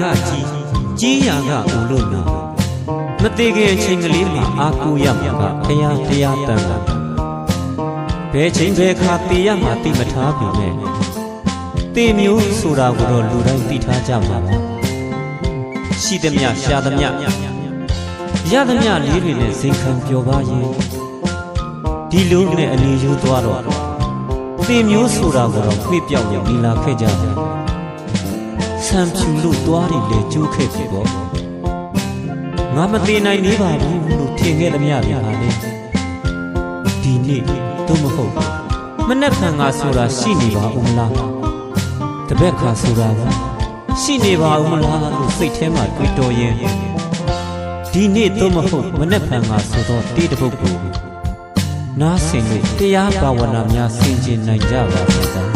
ကကြီးကြီးရာကဦးလို့နော်မသေးခင်အချိန်ကလေးမှာအာကိုရမှာကဖရာတရားတန်တာဘယ်ချိန်ဘယ်ခါတေရမှာတိမထားပြီနဲ့တေမျိုးဆိုတာကိုတော့လူတိုင်းသိထားကြမှာပါရှိသမျှရှာသမျှရသမျှလေးတွေနဲ့ဇင်ခံပျော်ပါရင်ဒီလိုနဲ့အနေယူသွားတော့တေမျိုးဆိုတာကိုတော့ခွေ့ပြောက်ရမိလာခဲ့ကြတယ် ဆံဖြူလို့သွားတယ်လေကျိုးခဲ့ပြီပေါ့ငါမသေးနိုင်သေးပါဘူးလို့ထင်ခဲ့သမျှပြန်ပါလေဒီနေ့တော့မဟုတ်မနှက်ခံငါဆိုတာရှိနေပါဦးမလားတပည့်ခါဆိုတာကရှိနေပါဦးမလားလို့စိတ်ထဲမှာတွေးတော်ရင်ဒီနေ့တော့မဟုတ်မနှက်ခံငါဆိုတော့တေးတစ်ပုတ်ကိုနားဆင်လို့တရားဘာဝနာများဆင်ကျင်နိုင်ကြပါစေ